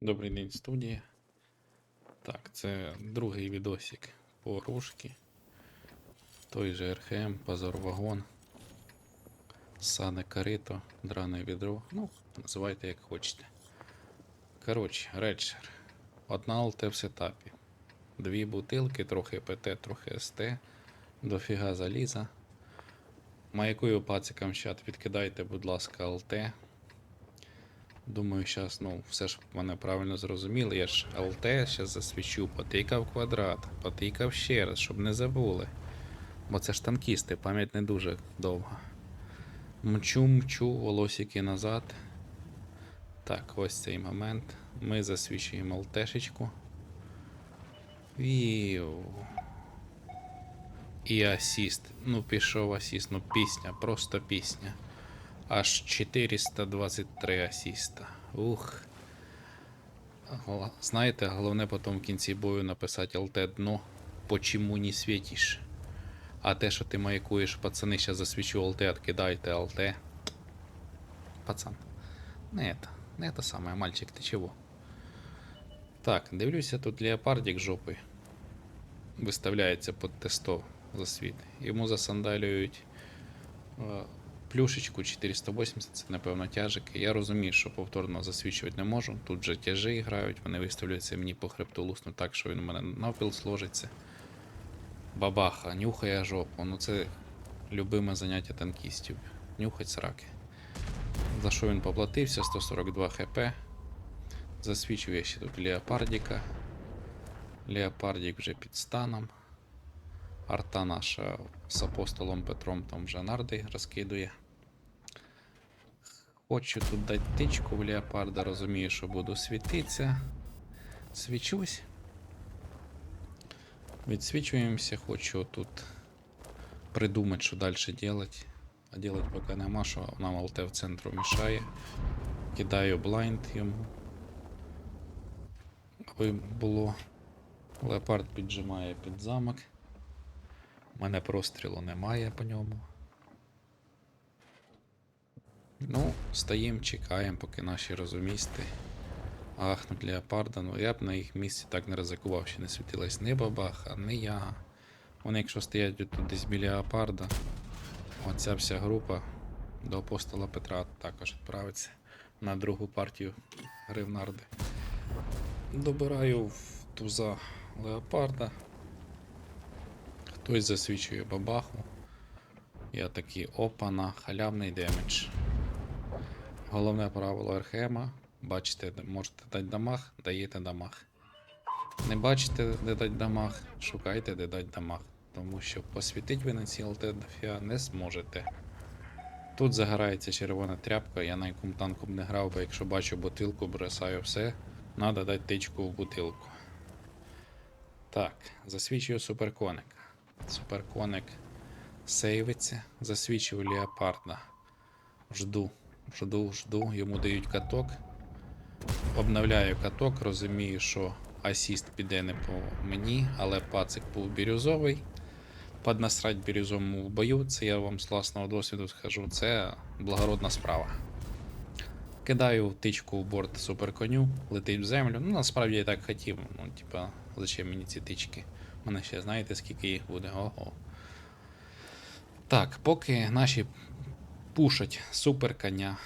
Добрий день, студія. Так, це другий відосик по рушки. Той же РХМ, позор вагон. Сане корито, дране відро. Ну, називайте як хочете. Коротше, редшер. Одна ЛТ в сетапі. Дві бутилки, трохи ПТ, трохи СТ. Дофіга заліза. Маякую пацикам чат, підкидайте, будь ласка, ЛТ. Думаю, зараз, ну, все ж мене правильно зрозуміли. Я ж ЛТ зараз засвічу, потикав квадрат, потикав ще раз, щоб не забули. Бо це ж танкісти, пам'ять не дуже довга. Мчу, мчу, волосики назад. Так, ось цей момент. Ми засвічуємо ЛТшечку. Віу. І асіст. Ну, пішов асіст, ну пісня, просто пісня. Аж 423 асіста. Ух. Знаєте, головне потім в кінці бою написати ЛТ дно. Почему не світиш? А те, що ти маякуєш, пацани, ще засвічу ЛТ, откидайте ЛТ. Пацан. Не это. Не это самое, мальчик, ти чого? Так, дивлюся, тут леопардик жопи. Виставляється під Т100 засвіт. Йому засандалюють е, плюшечку 480, це напевно тяжики. Я розумію, що повторно засвічувати не можу. Тут же тяжі грають, вони виставляються мені по хребту лусну так, що він у мене навпіл сложиться. Бабаха, нюхає жопу. Ну це любиме заняття танкістів. Нюхать сраки. За що він поплатився? 142 хп. Засвічую я ще тут леопардіка. Леопардік вже під станом. Арта наша з апостолом Петром там вже нарди розкидує. Хочу тут дати тичку в леопарда, розумію, що буду світитися. Свічусь. Відсвічуємося, хочу тут придумати, що далі делать. А делать поки нема, що нам ЛТ в центру мішає. Кидаю блайнд йому. Аби було. Леопард піджимає під замок. У мене прострілу немає по ньому. Ну, стоїм, чекаємо, поки наші розумісти ахнуть леопарда. Ну я б на їх місці так не ризикував, що не світилась ні бабаха, ні я. Вони, якщо стоять тут десь біля леопарда, оця вся група до апостола Петра також відправиться на другу партію Гривнарди. Добираю в туза леопарда. Хтось засвічує бабаху. Я такий опана, халявний демедж. Головне правило РХМа. Бачите, можете дати дамаг, даєте дамаг. Не бачите, де дать дамаг, шукайте, де дать дамаг. Тому що посвітить ви на цій ЛТ дофіга не зможете. Тут загорається червона тряпка, я на якому танку б не грав, бо якщо бачу бутилку, бросаю все. Надо дати тичку в бутилку. Так, засвічую суперконика. Суперконик сейвиться, засвічив леопарда. Жду, жду, жду, йому дають каток. Обновляю каток, розумію, що асіст піде не по мені, але пацик був бірюзовий. Поднасрать бірюзовому в бою, це я вам з власного досвіду скажу, це благородна справа. Кидаю тичку в борт суперконю, летить в землю. Ну, насправді я так хотів. Ну, типа, зачем мені ці тички? Мене ще знаєте, скільки їх буде. Ого. Так, поки наші пушать суперконя,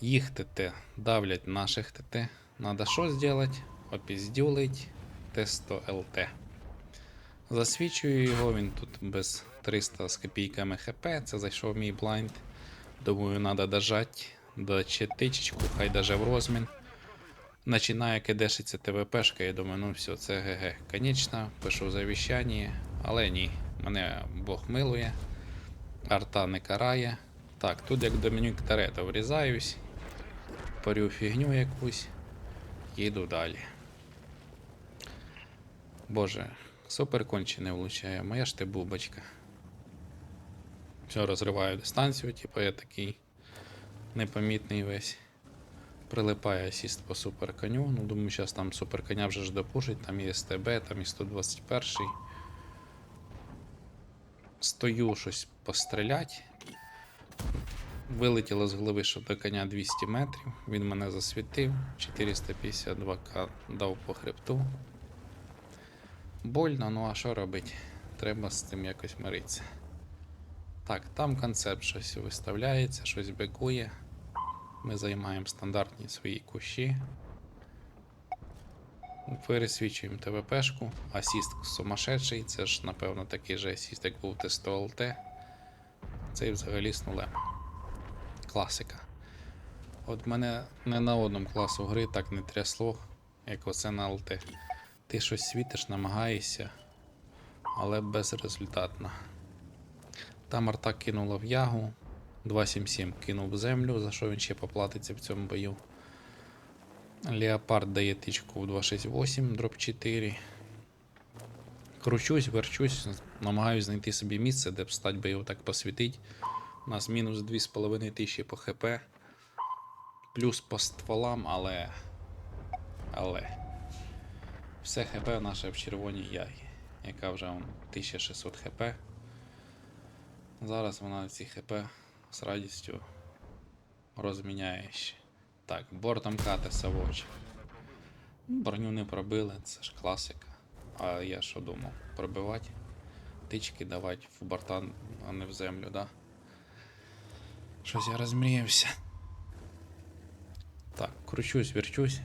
їх ТТ давлять наших ТТ. Надо що зробити? Опіздюлить Т100 ЛТ. Засвічую його, він тут без 300 з копійками ХП. Це зайшов мій блайнд. Думаю, треба дожати до тичечку, хай даже в розмін. Починає кидешиться ТВПшка, я думаю, ну все, це ГГ. Конечно, пишу завіщання, але ні, мене Бог милує, арта не карає. Так, тут як Домінік Торетто врізаюсь, парю фігню якусь, їду далі. Боже, супер конче не влучає, моя ж ти бубочка. Все, розриваю дистанцію, типу я такий непомітний весь. Прилипає асіст по суперконю. Ну, думаю, зараз там суперконя вже ж допушить, там і СТБ, там і 121. Стою щось пострілять. Вилетіло з голови, що до коня 200 метрів. Він мене засвітив. 452к дав по хребту. Больно, ну а що робити? Треба з цим якось миритися. Так, там концепт щось виставляється, щось бикує. Ми займаємо стандартні свої кущі. Пересвічуємо ТВПшку. Асіст сумасшедший. Це ж, напевно, такий же асіст, як був Тесто ЛТ. Цей взагалі з нулем. Класика. От мене не на одному класу гри так не трясло, як оце на ЛТ. Ти щось світиш, намагаєшся, але безрезультатно. Там арта кинула в ягу. 277 кинув землю, за що він ще поплатиться в цьому бою. Леопард дає тичку в 268, дроп 4. Кручусь, верчусь, намагаюсь знайти собі місце, де б стать би його так посвітить. У нас мінус 2,5 тисячі по ХП. Плюс по стволам, але. Але. Все ХП наше в червоній ягі, яка вже 1600 ХП. Зараз вона ці ХП з радістю розміняє ще. Так, бортом кати Савоч. Броню не пробили, це ж класика. А я що думав? Пробивати? Тички давати в борта, а не в землю, да? Щось я розмріявся. Так, кручусь, верчусь.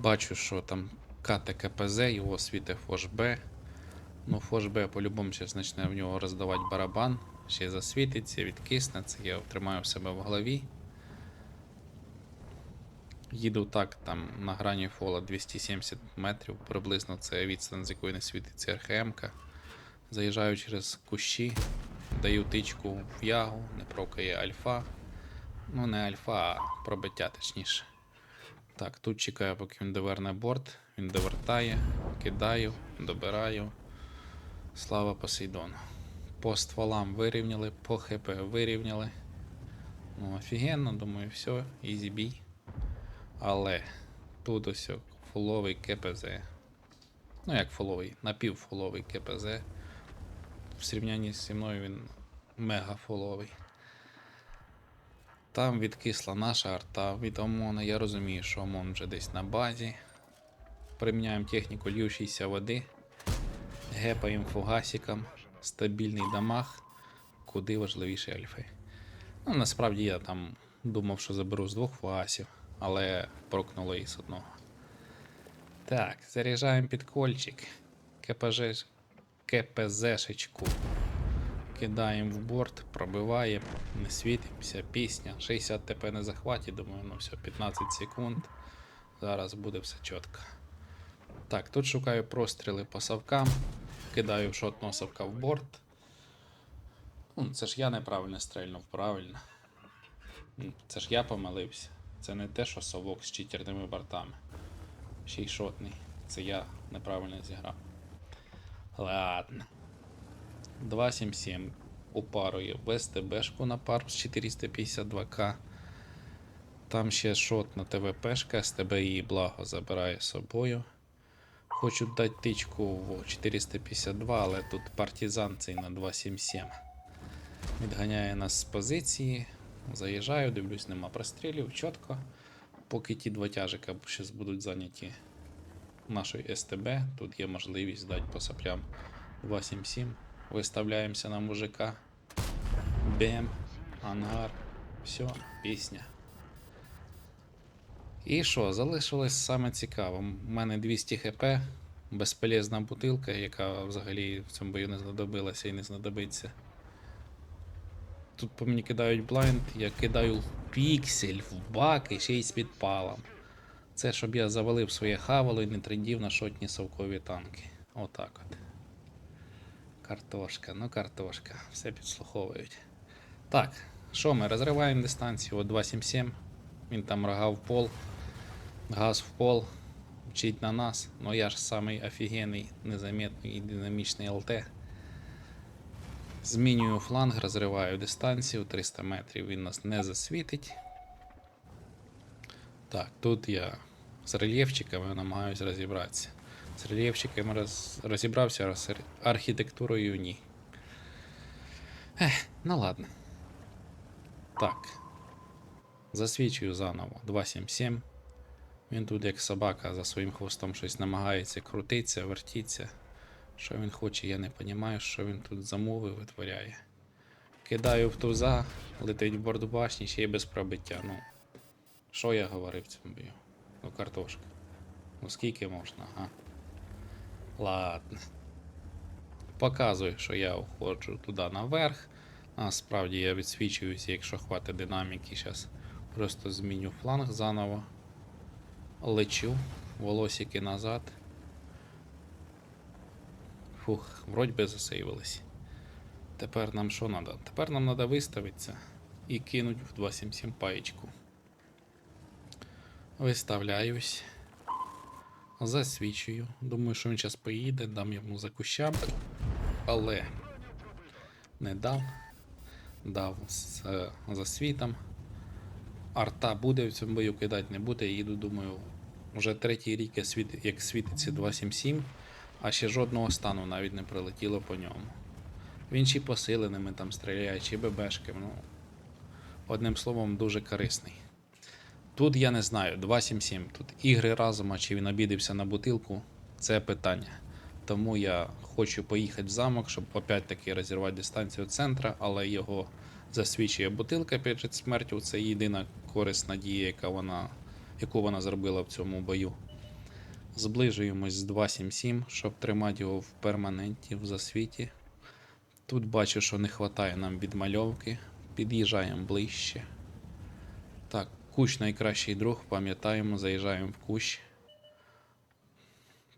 Бачу, що там кате КПЗ, його світить Фош Б. Ну, Фош Б по-любому зараз почне в нього роздавати барабан. Ще засвітиться, відкисне, це я тримаю в себе в голові. Їду так, там на грані фола 270 метрів, приблизно це відстань, з якої не світиться РХМ-ка. Заїжджаю через кущі, даю тичку в ягу, не прокає альфа. Ну, не альфа, а пробиття точніше. Так, тут чекаю, поки він доверне борт, він довертає, кидаю, добираю. Слава Посейдону. По стволам вирівняли, по ХП вирівняли. Ну, офігенно, думаю, все, ізі бій. Але тут ось фуловий КПЗ. Ну як фуловий, напівфуловий КПЗ. В срівнянні зі мною він мега фуловий. Там відкисла наша арта від ОМОНа. Я розумію, що ОМОН вже десь на базі. Приміняємо техніку льющейся води. Гепаємо фугасиком. Стабільний дамаг. Куди важливіше альфи. Ну, насправді я там думав, що заберу з двох фугасів, але прокнуло і з одного. Так, заряджаємо підкольчик. КПЖ... КПЗшечку. Кидаємо в борт, пробиває, не світимося, пісня. 60 ТП на захваті, думаю, ну все, 15 секунд. Зараз буде все чітко. Так, тут шукаю простріли по савкам. Кидаю в шотного савка в борт. Ну, це ж я неправильно стрельнув, правильно. Це ж я помилився. Це не те, що совок з читерними бортами. Ще й шотний. Це я неправильно зіграв. Ладно. 277 упарує в СТБшку на пару з 452к. Там ще шот на ТВПшка, СТБ її благо забирає з собою. Хочу дати тичку в 452, але тут партизан цей на 277. Відганяє нас з позиції. Заїжджаю, дивлюсь, нема прострілів, чітко. Поки ті два тяжика зараз будуть зайняті нашою СТБ, тут є можливість дати по саплям 277. Виставляємося на мужика. Бем, ангар, все, пісня. І що, залишилось саме цікаве. У мене 200 хп, безполезна бутилка, яка взагалі в цьому бою не знадобилася і не знадобиться. Тут по мені кидають блайнд, я кидаю піксель в бак і ще й з підпалом. Це щоб я завалив своє хавало і не трендів на шотні совкові танки. Отак от. Картошка, ну картошка, все підслуховують. Так, що ми розриваємо дистанцію от 277. Він там рога в пол, газ в пол, вчить на нас. Ну я ж самий офігенний, незаметний і динамічний ЛТ. Змінюю фланг, розриваю дистанцію 300 метрів, він нас не засвітить. Так, тут я з рельєфчиками намагаюся розібратися. З рельєфчиками роз... розібрався, з архітектурою ні. Ех, ну ладно. Так. Засвічую заново. 277. Він тут як собака за своїм хвостом щось намагається крутитися, вертіться. Що він хоче, я не розумію, що він тут замови витворяє. Кидаю в туза, летить в борт башні, ще й без пробиття. Ну, що я говорив цьому бою? Ну, картошка. Ну скільки можна, ага. Ладно. Показую, що я уходжу туди наверх. А справді я відсвічуюся, якщо хватить динаміки. Зараз просто зміню фланг заново. Лечу, волосики назад. Фух, вроді би засейвились. Тепер нам що треба? Тепер нам треба виставитися і кинуть в 277 паєчку. Виставляюсь. Засвічую. Думаю, що він зараз поїде, дам йому за кущами. Але не дав. Дав з засвітом. Арта буде в цьому бою кидати не буде. Я Їду, думаю, вже третій рік як, світ, як світиться 277, а ще жодного стану навіть не прилетіло по ньому. Він чи посиленими там стріляє, чи ББшки. Ну, одним словом, дуже корисний. Тут я не знаю, 277. Тут ігри разом, а чи він обідився на бутилку, це питання. Тому я хочу поїхати в замок, щоб опять-таки розірвати дистанцію центра, але його засвічує бутилка перед смертю. Це єдина корисна дія, яка вона, яку вона зробила в цьому бою. Зближуємось з 277, щоб тримати його в перманенті в засвіті. Тут бачу, що не вистачає нам відмальовки. Під'їжджаємо ближче. Так, кущ найкращий друг, пам'ятаємо, заїжджаємо в кущ.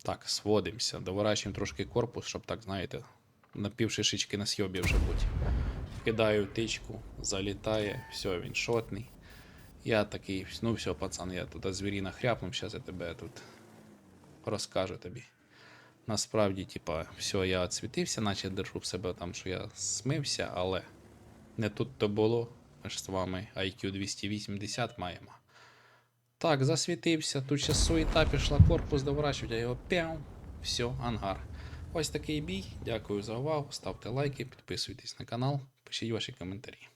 Так, сводимося, доворачуємо трошки корпус, щоб так, знаєте, на півшишечки на сьобі вже бути. Кидаю тичку, залітає, все, він шотний. Я такий, ну все, пацан, я тут звіріна хряпнув, зараз я тебе тут розкажу тобі. Насправді, типа, все, я відсвітився, наче держу в себе там, що я смився, але не тут то було. Ми ж з вами IQ 280 маємо. Так, засвітився. Тут ще суєта пішла, корпус доворачувати, я його пяв. Все, ангар. Ось такий бій. Дякую за увагу. Ставте лайки, підписуйтесь на канал, pues sí, yo así comentaría.